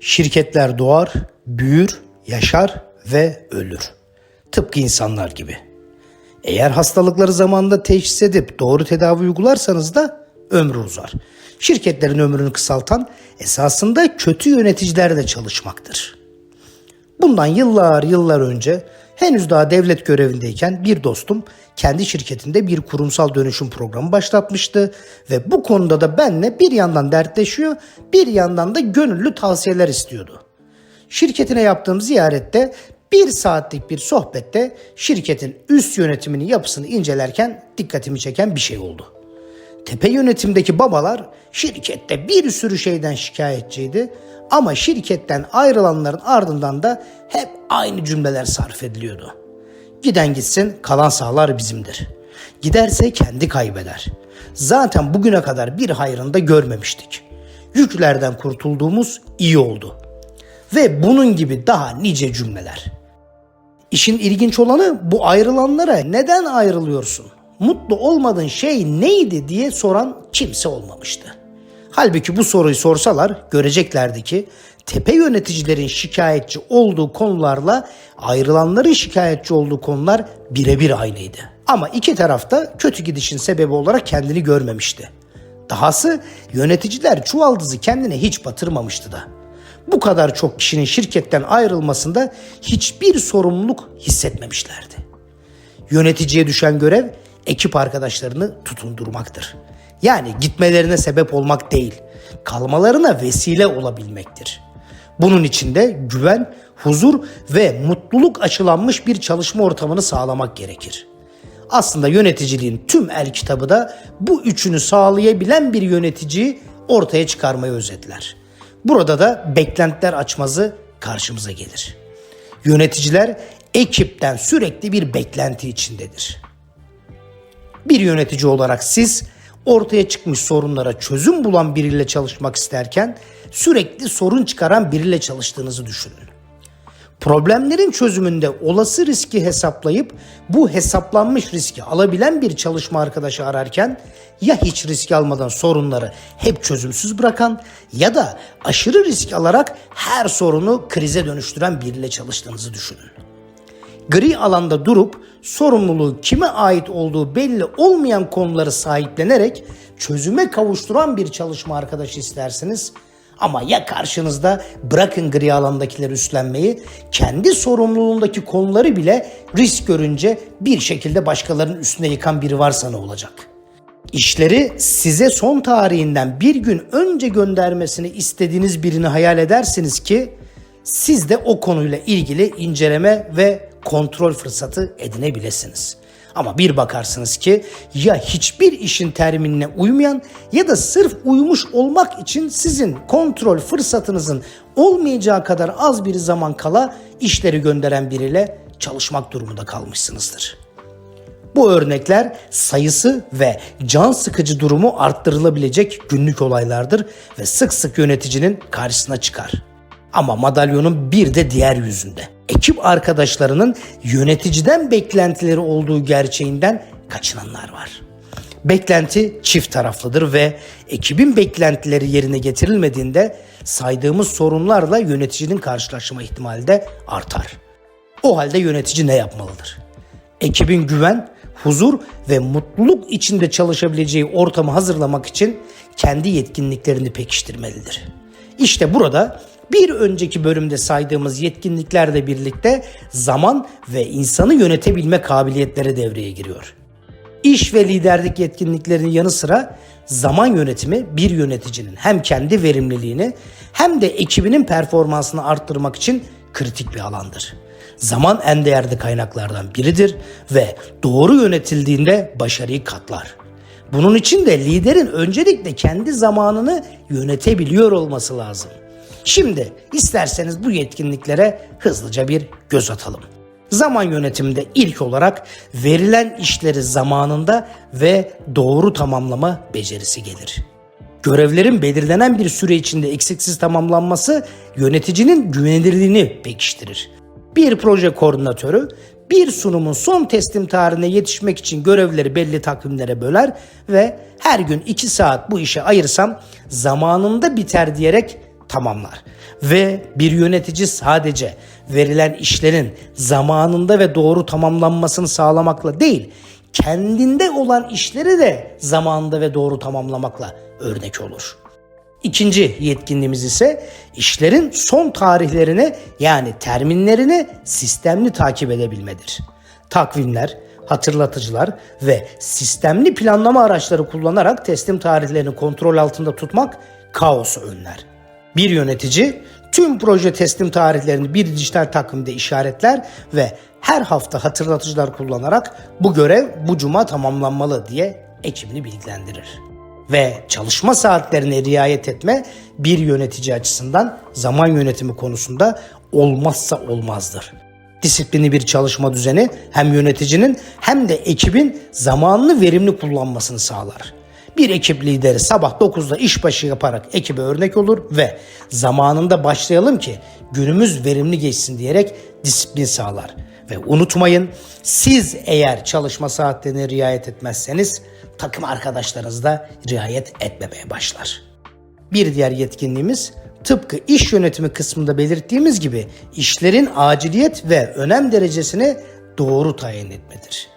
Şirketler doğar, büyür, yaşar ve ölür. Tıpkı insanlar gibi. Eğer hastalıkları zamanında teşhis edip doğru tedavi uygularsanız da ömrü uzar. Şirketlerin ömrünü kısaltan esasında kötü yöneticilerle çalışmaktır. Bundan yıllar yıllar önce henüz daha devlet görevindeyken bir dostum kendi şirketinde bir kurumsal dönüşüm programı başlatmıştı ve bu konuda da benle bir yandan dertleşiyor, bir yandan da gönüllü tavsiyeler istiyordu. Şirketine yaptığım ziyarette bir saatlik bir sohbette şirketin üst yönetiminin yapısını incelerken dikkatimi çeken bir şey oldu. Tepe yönetimdeki babalar şirkette bir sürü şeyden şikayetçiydi ama şirketten ayrılanların ardından da hep aynı cümleler sarf ediliyordu. Giden gitsin kalan sağlar bizimdir. Giderse kendi kaybeder. Zaten bugüne kadar bir hayrını da görmemiştik. Yüklerden kurtulduğumuz iyi oldu. Ve bunun gibi daha nice cümleler. İşin ilginç olanı bu ayrılanlara neden ayrılıyorsun? Mutlu olmadığın şey neydi diye soran kimse olmamıştı. Halbuki bu soruyu sorsalar göreceklerdi ki tepe yöneticilerin şikayetçi olduğu konularla ayrılanların şikayetçi olduğu konular birebir aynıydı. Ama iki tarafta kötü gidişin sebebi olarak kendini görmemişti. Dahası yöneticiler çuvaldızı kendine hiç batırmamıştı da. Bu kadar çok kişinin şirketten ayrılmasında hiçbir sorumluluk hissetmemişlerdi. Yöneticiye düşen görev ekip arkadaşlarını tutundurmaktır. Yani gitmelerine sebep olmak değil, kalmalarına vesile olabilmektir. Bunun içinde güven, huzur ve mutluluk açılanmış bir çalışma ortamını sağlamak gerekir. Aslında yöneticiliğin tüm el kitabı da bu üçünü sağlayabilen bir yöneticiyi ortaya çıkarmayı özetler. Burada da beklentiler açmazı karşımıza gelir. Yöneticiler ekipten sürekli bir beklenti içindedir. Bir yönetici olarak siz ortaya çıkmış sorunlara çözüm bulan biriyle çalışmak isterken sürekli sorun çıkaran biriyle çalıştığınızı düşünün. Problemlerin çözümünde olası riski hesaplayıp bu hesaplanmış riski alabilen bir çalışma arkadaşı ararken ya hiç risk almadan sorunları hep çözümsüz bırakan ya da aşırı risk alarak her sorunu krize dönüştüren biriyle çalıştığınızı düşünün gri alanda durup sorumluluğu kime ait olduğu belli olmayan konuları sahiplenerek çözüme kavuşturan bir çalışma arkadaşı istersiniz. Ama ya karşınızda bırakın gri alandakileri üstlenmeyi, kendi sorumluluğundaki konuları bile risk görünce bir şekilde başkalarının üstüne yıkan biri varsa ne olacak? İşleri size son tarihinden bir gün önce göndermesini istediğiniz birini hayal edersiniz ki siz de o konuyla ilgili inceleme ve kontrol fırsatı edinebilirsiniz. Ama bir bakarsınız ki ya hiçbir işin terminine uymayan ya da sırf uymuş olmak için sizin kontrol fırsatınızın olmayacağı kadar az bir zaman kala işleri gönderen biriyle çalışmak durumunda kalmışsınızdır. Bu örnekler sayısı ve can sıkıcı durumu arttırılabilecek günlük olaylardır ve sık sık yöneticinin karşısına çıkar. Ama madalyonun bir de diğer yüzünde. Ekip arkadaşlarının yöneticiden beklentileri olduğu gerçeğinden kaçınanlar var. Beklenti çift taraflıdır ve ekibin beklentileri yerine getirilmediğinde saydığımız sorunlarla yöneticinin karşılaşma ihtimali de artar. O halde yönetici ne yapmalıdır? Ekibin güven, huzur ve mutluluk içinde çalışabileceği ortamı hazırlamak için kendi yetkinliklerini pekiştirmelidir. İşte burada bir önceki bölümde saydığımız yetkinliklerle birlikte zaman ve insanı yönetebilme kabiliyetleri devreye giriyor. İş ve liderlik yetkinliklerinin yanı sıra zaman yönetimi bir yöneticinin hem kendi verimliliğini hem de ekibinin performansını arttırmak için kritik bir alandır. Zaman en değerli kaynaklardan biridir ve doğru yönetildiğinde başarıyı katlar. Bunun için de liderin öncelikle kendi zamanını yönetebiliyor olması lazım. Şimdi isterseniz bu yetkinliklere hızlıca bir göz atalım. Zaman yönetiminde ilk olarak verilen işleri zamanında ve doğru tamamlama becerisi gelir. Görevlerin belirlenen bir süre içinde eksiksiz tamamlanması yöneticinin güvenilirliğini pekiştirir. Bir proje koordinatörü bir sunumun son teslim tarihine yetişmek için görevleri belli takvimlere böler ve her gün 2 saat bu işe ayırsam zamanında biter diyerek tamamlar. Ve bir yönetici sadece verilen işlerin zamanında ve doğru tamamlanmasını sağlamakla değil, kendinde olan işleri de zamanında ve doğru tamamlamakla örnek olur. İkinci yetkinliğimiz ise işlerin son tarihlerini yani terminlerini sistemli takip edebilmedir. Takvimler, hatırlatıcılar ve sistemli planlama araçları kullanarak teslim tarihlerini kontrol altında tutmak kaosu önler. Bir yönetici tüm proje teslim tarihlerini bir dijital takvimde işaretler ve her hafta hatırlatıcılar kullanarak bu görev bu cuma tamamlanmalı diye ekibini bilgilendirir ve çalışma saatlerine riayet etme bir yönetici açısından zaman yönetimi konusunda olmazsa olmazdır. Disiplini bir çalışma düzeni hem yöneticinin hem de ekibin zamanını verimli kullanmasını sağlar. Bir ekip lideri sabah 9'da işbaşı yaparak ekibe örnek olur ve zamanında başlayalım ki günümüz verimli geçsin diyerek disiplin sağlar. Ve unutmayın siz eğer çalışma saatlerine riayet etmezseniz takım arkadaşlarınız da riayet etmemeye başlar. Bir diğer yetkinliğimiz tıpkı iş yönetimi kısmında belirttiğimiz gibi işlerin aciliyet ve önem derecesini doğru tayin etmedir.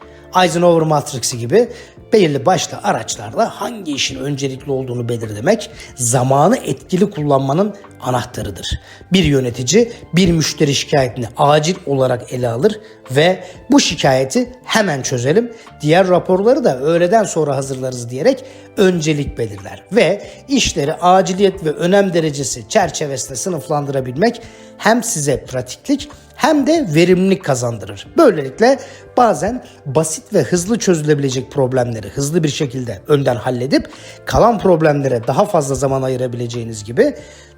Eisenhower Matrix'i gibi belirli başlı araçlarla hangi işin öncelikli olduğunu belirlemek zamanı etkili kullanmanın anahtarıdır. Bir yönetici bir müşteri şikayetini acil olarak ele alır ve bu şikayeti hemen çözelim, diğer raporları da öğleden sonra hazırlarız diyerek öncelik belirler ve işleri aciliyet ve önem derecesi çerçevesinde sınıflandırabilmek hem size pratiklik hem de verimlilik kazandırır. Böylelikle bazen basit ve hızlı çözülebilecek problemleri hızlı bir şekilde önden halledip kalan problemlere daha fazla zaman ayırabileceğiniz gibi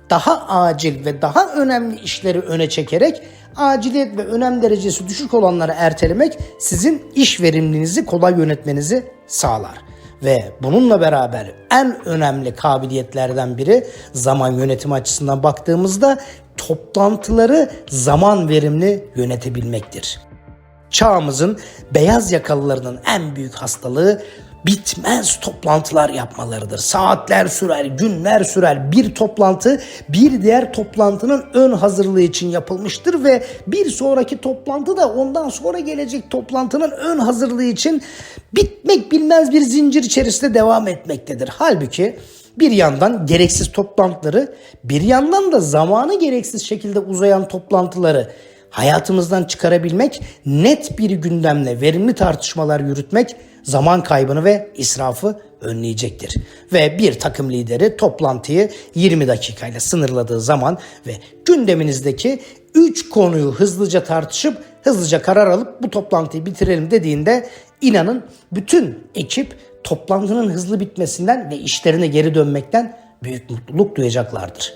daha acil ve daha önemli işleri öne çekerek aciliyet ve önem derecesi düşük olanları ertelemek sizin iş verimliliğinizi kolay yönetmenizi sağlar. Ve bununla beraber en önemli kabiliyetlerden biri zaman yönetimi açısından baktığımızda toplantıları zaman verimli yönetebilmektir. Çağımızın beyaz yakalılarının en büyük hastalığı bitmez toplantılar yapmalarıdır. Saatler sürer, günler sürer. Bir toplantı bir diğer toplantının ön hazırlığı için yapılmıştır ve bir sonraki toplantı da ondan sonra gelecek toplantının ön hazırlığı için bitmek bilmez bir zincir içerisinde devam etmektedir. Halbuki bir yandan gereksiz toplantıları, bir yandan da zamanı gereksiz şekilde uzayan toplantıları hayatımızdan çıkarabilmek, net bir gündemle verimli tartışmalar yürütmek zaman kaybını ve israfı önleyecektir. Ve bir takım lideri toplantıyı 20 dakikayla sınırladığı zaman ve gündeminizdeki 3 konuyu hızlıca tartışıp hızlıca karar alıp bu toplantıyı bitirelim dediğinde inanın bütün ekip toplantının hızlı bitmesinden ve işlerine geri dönmekten büyük mutluluk duyacaklardır.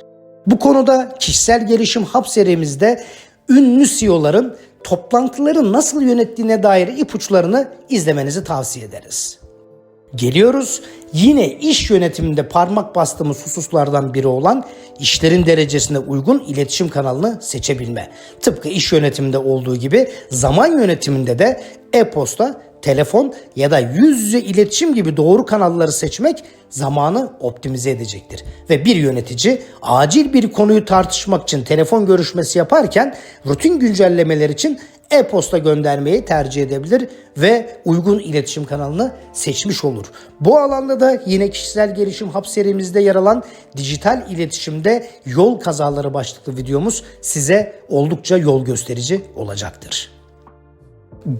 Bu konuda kişisel gelişim hap serimizde ünlü CEO'ların toplantıları nasıl yönettiğine dair ipuçlarını izlemenizi tavsiye ederiz. Geliyoruz yine iş yönetiminde parmak bastığımız hususlardan biri olan işlerin derecesine uygun iletişim kanalını seçebilme. Tıpkı iş yönetiminde olduğu gibi zaman yönetiminde de e-posta, telefon ya da yüz yüze iletişim gibi doğru kanalları seçmek zamanı optimize edecektir. Ve bir yönetici acil bir konuyu tartışmak için telefon görüşmesi yaparken rutin güncellemeler için e-posta göndermeyi tercih edebilir ve uygun iletişim kanalını seçmiş olur. Bu alanda da yine kişisel gelişim hap serimizde yer alan dijital iletişimde yol kazaları başlıklı videomuz size oldukça yol gösterici olacaktır.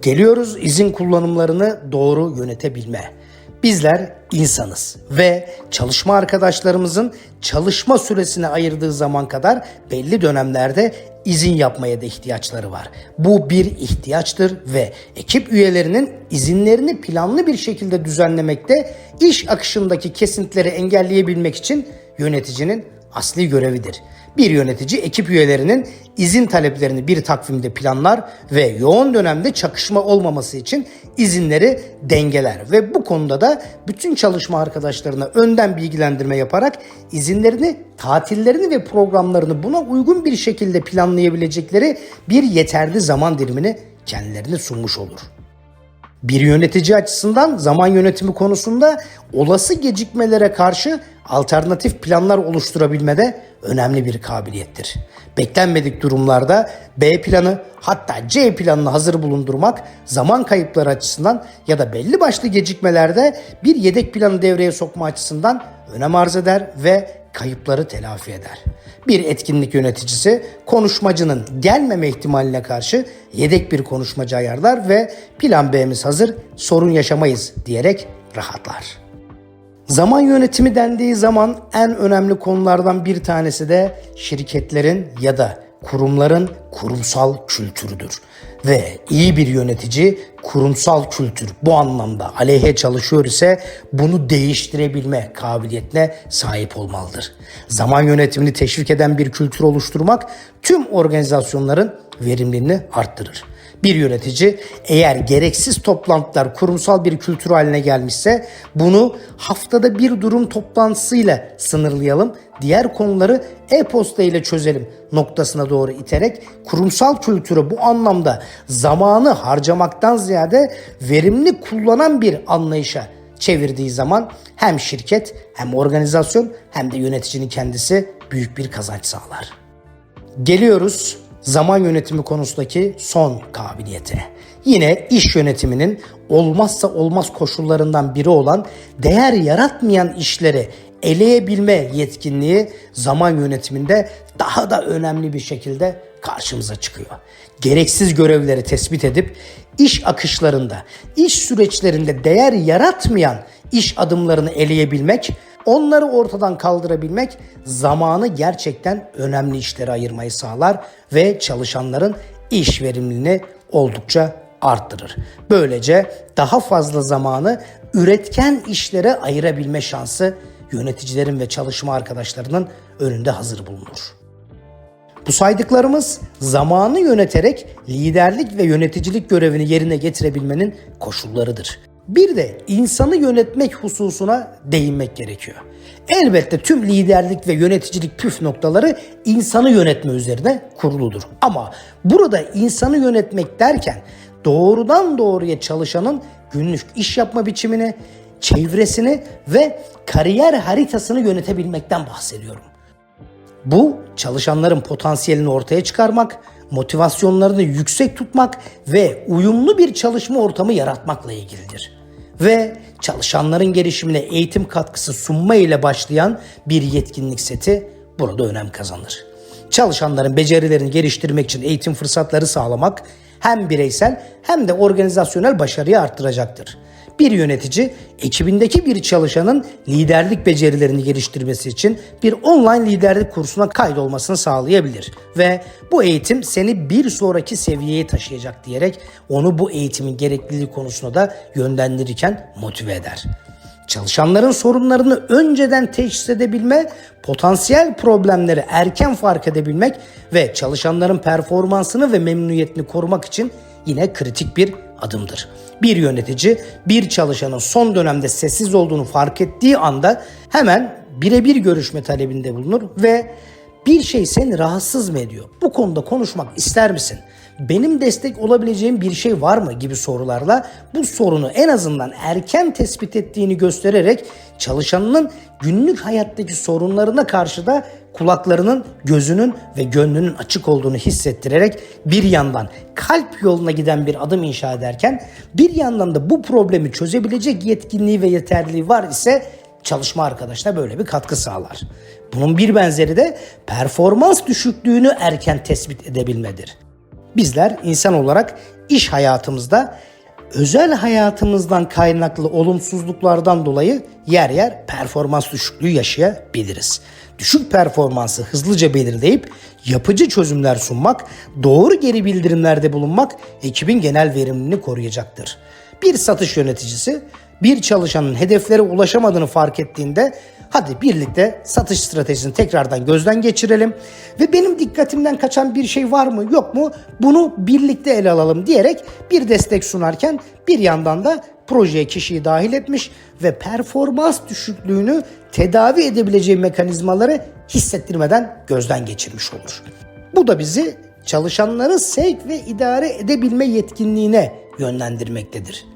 Geliyoruz izin kullanımlarını doğru yönetebilme. Bizler insanız ve çalışma arkadaşlarımızın çalışma süresine ayırdığı zaman kadar belli dönemlerde izin yapmaya da ihtiyaçları var. Bu bir ihtiyaçtır ve ekip üyelerinin izinlerini planlı bir şekilde düzenlemekte iş akışındaki kesintileri engelleyebilmek için yöneticinin asli görevidir. Bir yönetici ekip üyelerinin izin taleplerini bir takvimde planlar ve yoğun dönemde çakışma olmaması için izinleri dengeler ve bu konuda da bütün çalışma arkadaşlarına önden bilgilendirme yaparak izinlerini, tatillerini ve programlarını buna uygun bir şekilde planlayabilecekleri bir yeterli zaman dilimini kendilerine sunmuş olur. Bir yönetici açısından zaman yönetimi konusunda olası gecikmelere karşı alternatif planlar oluşturabilmede önemli bir kabiliyettir. Beklenmedik durumlarda B planı hatta C planını hazır bulundurmak zaman kayıpları açısından ya da belli başlı gecikmelerde bir yedek planı devreye sokma açısından önem arz eder ve kayıpları telafi eder. Bir etkinlik yöneticisi konuşmacının gelmeme ihtimaline karşı yedek bir konuşmacı ayarlar ve plan B'miz hazır sorun yaşamayız diyerek rahatlar. Zaman yönetimi dendiği zaman en önemli konulardan bir tanesi de şirketlerin ya da kurumların kurumsal kültürüdür. Ve iyi bir yönetici kurumsal kültür bu anlamda aleyhe çalışıyor ise bunu değiştirebilme kabiliyetine sahip olmalıdır. Zaman yönetimini teşvik eden bir kültür oluşturmak tüm organizasyonların verimliliğini arttırır. Bir yönetici eğer gereksiz toplantılar kurumsal bir kültür haline gelmişse bunu haftada bir durum toplantısıyla sınırlayalım, diğer konuları e-posta ile çözelim noktasına doğru iterek kurumsal kültürü bu anlamda zamanı harcamaktan ziyade verimli kullanan bir anlayışa çevirdiği zaman hem şirket hem organizasyon hem de yöneticinin kendisi büyük bir kazanç sağlar. Geliyoruz zaman yönetimi konusundaki son kabiliyete. Yine iş yönetiminin olmazsa olmaz koşullarından biri olan değer yaratmayan işleri eleyebilme yetkinliği zaman yönetiminde daha da önemli bir şekilde karşımıza çıkıyor. Gereksiz görevleri tespit edip iş akışlarında, iş süreçlerinde değer yaratmayan iş adımlarını eleyebilmek, onları ortadan kaldırabilmek zamanı gerçekten önemli işlere ayırmayı sağlar ve çalışanların iş verimliliğini oldukça arttırır. Böylece daha fazla zamanı üretken işlere ayırabilme şansı yöneticilerin ve çalışma arkadaşlarının önünde hazır bulunur. Bu saydıklarımız zamanı yöneterek liderlik ve yöneticilik görevini yerine getirebilmenin koşullarıdır. Bir de insanı yönetmek hususuna değinmek gerekiyor. Elbette tüm liderlik ve yöneticilik püf noktaları insanı yönetme üzerine kuruludur. Ama burada insanı yönetmek derken doğrudan doğruya çalışanın günlük iş yapma biçimini, çevresini ve kariyer haritasını yönetebilmekten bahsediyorum. Bu çalışanların potansiyelini ortaya çıkarmak, motivasyonlarını yüksek tutmak ve uyumlu bir çalışma ortamı yaratmakla ilgilidir. Ve çalışanların gelişimine eğitim katkısı sunma ile başlayan bir yetkinlik seti burada önem kazanır. Çalışanların becerilerini geliştirmek için eğitim fırsatları sağlamak hem bireysel hem de organizasyonel başarıyı arttıracaktır. Bir yönetici ekibindeki bir çalışanın liderlik becerilerini geliştirmesi için bir online liderlik kursuna kaydolmasını sağlayabilir ve bu eğitim seni bir sonraki seviyeye taşıyacak diyerek onu bu eğitimin gerekliliği konusunda da yönlendirirken motive eder. Çalışanların sorunlarını önceden teşhis edebilme, potansiyel problemleri erken fark edebilmek ve çalışanların performansını ve memnuniyetini korumak için yine kritik bir adımdır. Bir yönetici bir çalışanın son dönemde sessiz olduğunu fark ettiği anda hemen birebir görüşme talebinde bulunur ve bir şey seni rahatsız mı ediyor? Bu konuda konuşmak ister misin? Benim destek olabileceğim bir şey var mı gibi sorularla bu sorunu en azından erken tespit ettiğini göstererek çalışanının günlük hayattaki sorunlarına karşı da kulaklarının, gözünün ve gönlünün açık olduğunu hissettirerek bir yandan kalp yoluna giden bir adım inşa ederken bir yandan da bu problemi çözebilecek yetkinliği ve yeterliliği var ise çalışma arkadaşına böyle bir katkı sağlar. Bunun bir benzeri de performans düşüklüğünü erken tespit edebilmedir. Bizler insan olarak iş hayatımızda özel hayatımızdan kaynaklı olumsuzluklardan dolayı yer yer performans düşüklüğü yaşayabiliriz. Düşük performansı hızlıca belirleyip yapıcı çözümler sunmak, doğru geri bildirimlerde bulunmak ekibin genel verimliliğini koruyacaktır. Bir satış yöneticisi bir çalışanın hedeflere ulaşamadığını fark ettiğinde hadi birlikte satış stratejisini tekrardan gözden geçirelim ve benim dikkatimden kaçan bir şey var mı yok mu bunu birlikte ele alalım diyerek bir destek sunarken bir yandan da projeye kişiyi dahil etmiş ve performans düşüklüğünü tedavi edebileceği mekanizmaları hissettirmeden gözden geçirmiş olur. Bu da bizi çalışanları sevk ve idare edebilme yetkinliğine yönlendirmektedir.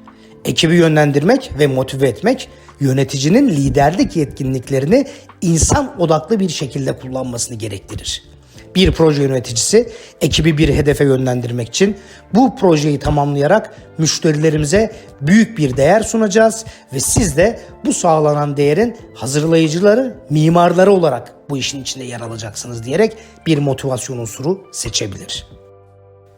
Ekibi yönlendirmek ve motive etmek, yöneticinin liderlik yetkinliklerini insan odaklı bir şekilde kullanmasını gerektirir. Bir proje yöneticisi ekibi bir hedefe yönlendirmek için bu projeyi tamamlayarak müşterilerimize büyük bir değer sunacağız ve siz de bu sağlanan değerin hazırlayıcıları, mimarları olarak bu işin içinde yer alacaksınız diyerek bir motivasyon unsuru seçebilir.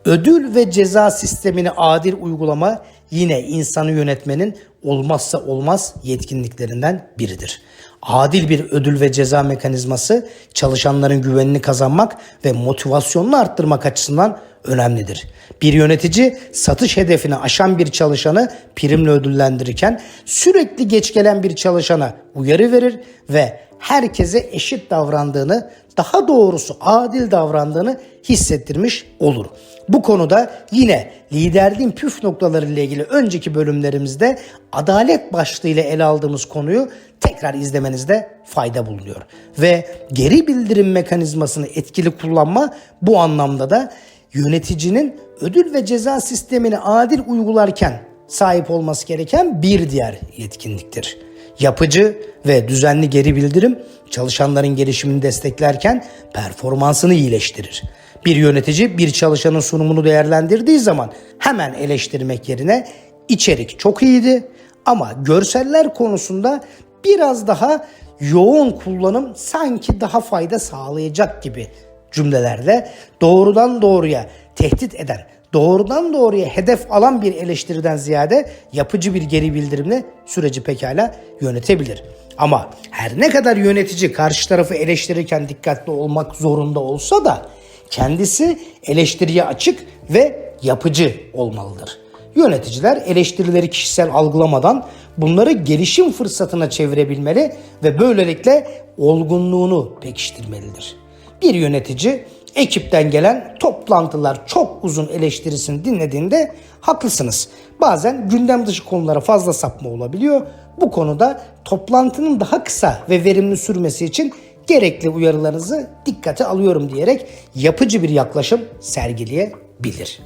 Ödül ve ceza sistemini adil uygulama yine insanı yönetmenin olmazsa olmaz yetkinliklerinden biridir. Adil bir ödül ve ceza mekanizması çalışanların güvenini kazanmak ve motivasyonunu arttırmak açısından önemlidir. Bir yönetici satış hedefini aşan bir çalışanı primle ödüllendirirken sürekli geç gelen bir çalışana uyarı verir ve herkese eşit davrandığını, daha doğrusu adil davrandığını hissettirmiş olur. Bu konuda yine liderliğin püf noktaları ile ilgili önceki bölümlerimizde adalet başlığıyla ele aldığımız konuyu tekrar izlemenizde fayda bulunuyor. Ve geri bildirim mekanizmasını etkili kullanma bu anlamda da yöneticinin ödül ve ceza sistemini adil uygularken sahip olması gereken bir diğer yetkinliktir. Yapıcı ve düzenli geri bildirim çalışanların gelişimini desteklerken performansını iyileştirir. Bir yönetici bir çalışanın sunumunu değerlendirdiği zaman hemen eleştirmek yerine içerik çok iyiydi ama görseller konusunda biraz daha yoğun kullanım sanki daha fayda sağlayacak gibi cümlelerle doğrudan doğruya tehdit eden, doğrudan doğruya hedef alan bir eleştiriden ziyade yapıcı bir geri bildirimle süreci pekala yönetebilir. Ama her ne kadar yönetici karşı tarafı eleştirirken dikkatli olmak zorunda olsa da kendisi eleştiriye açık ve yapıcı olmalıdır. Yöneticiler eleştirileri kişisel algılamadan bunları gelişim fırsatına çevirebilmeli ve böylelikle olgunluğunu pekiştirmelidir. Bir yönetici ekipten gelen toplantılar çok uzun eleştirisini dinlediğinde haklısınız. Bazen gündem dışı konulara fazla sapma olabiliyor. Bu konuda toplantının daha kısa ve verimli sürmesi için gerekli uyarılarınızı dikkate alıyorum diyerek yapıcı bir yaklaşım sergileyebilir.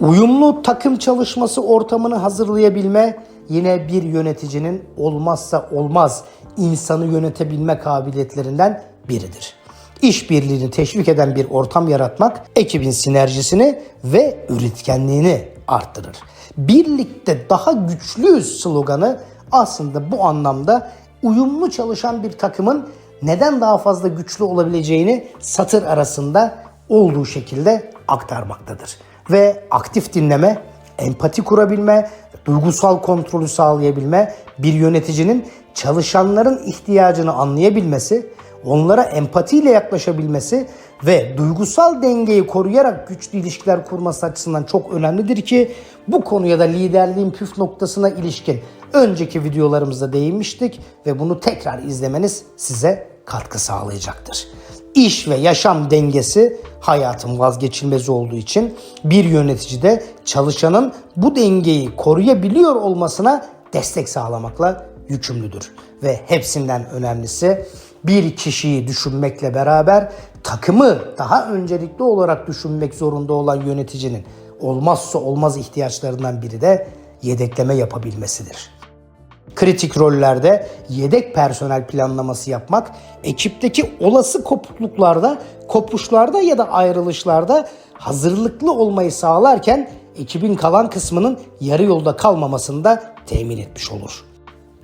Uyumlu takım çalışması ortamını hazırlayabilme yine bir yöneticinin olmazsa olmaz insanı yönetebilme kabiliyetlerinden biridir. İşbirliğini teşvik eden bir ortam yaratmak ekibin sinerjisini ve üretkenliğini arttırır. Birlikte daha güçlüyüz sloganı aslında bu anlamda uyumlu çalışan bir takımın neden daha fazla güçlü olabileceğini satır arasında olduğu şekilde aktarmaktadır. Ve aktif dinleme, empati kurabilme, duygusal kontrolü sağlayabilme, bir yöneticinin çalışanların ihtiyacını anlayabilmesi, onlara empatiyle yaklaşabilmesi ve duygusal dengeyi koruyarak güçlü ilişkiler kurması açısından çok önemlidir ki bu konuya da liderliğin püf noktasına ilişkin önceki videolarımızda değinmiştik ve bunu tekrar izlemeniz size katkı sağlayacaktır. İş ve yaşam dengesi hayatın vazgeçilmezi olduğu için bir yönetici de çalışanın bu dengeyi koruyabiliyor olmasına destek sağlamakla yükümlüdür. Ve hepsinden önemlisi bir kişiyi düşünmekle beraber takımı daha öncelikli olarak düşünmek zorunda olan yöneticinin olmazsa olmaz ihtiyaçlarından biri de yedekleme yapabilmesidir. Kritik rollerde yedek personel planlaması yapmak, ekipteki olası kopukluklarda, kopuşlarda ya da ayrılışlarda hazırlıklı olmayı sağlarken ekibin kalan kısmının yarı yolda kalmamasını da temin etmiş olur.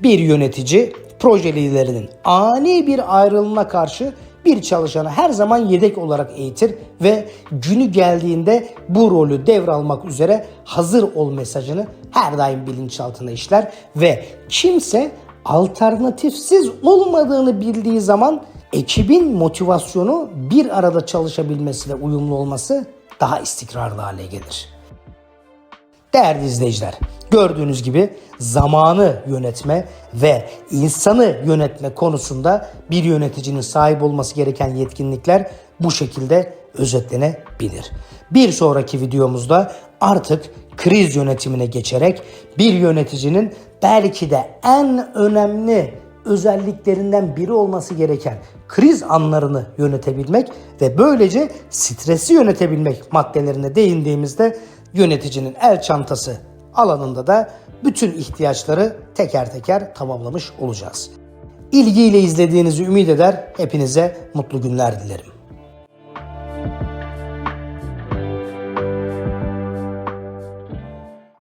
Bir yönetici proje liderinin ani bir ayrılığına karşı bir çalışanı her zaman yedek olarak eğitir ve günü geldiğinde bu rolü devralmak üzere hazır ol mesajını her daim bilinçaltına işler ve kimse alternatifsiz olmadığını bildiği zaman ekibin motivasyonu bir arada çalışabilmesi ve uyumlu olması daha istikrarlı hale gelir. Değerli izleyiciler, gördüğünüz gibi zamanı yönetme ve insanı yönetme konusunda bir yöneticinin sahip olması gereken yetkinlikler bu şekilde özetlenebilir. Bir sonraki videomuzda artık kriz yönetimine geçerek bir yöneticinin belki de en önemli özelliklerinden biri olması gereken kriz anlarını yönetebilmek ve böylece stresi yönetebilmek maddelerine değindiğimizde yöneticinin el çantası alanında da bütün ihtiyaçları teker teker tamamlamış olacağız. İlgiyle izlediğinizi ümit eder. Hepinize mutlu günler dilerim.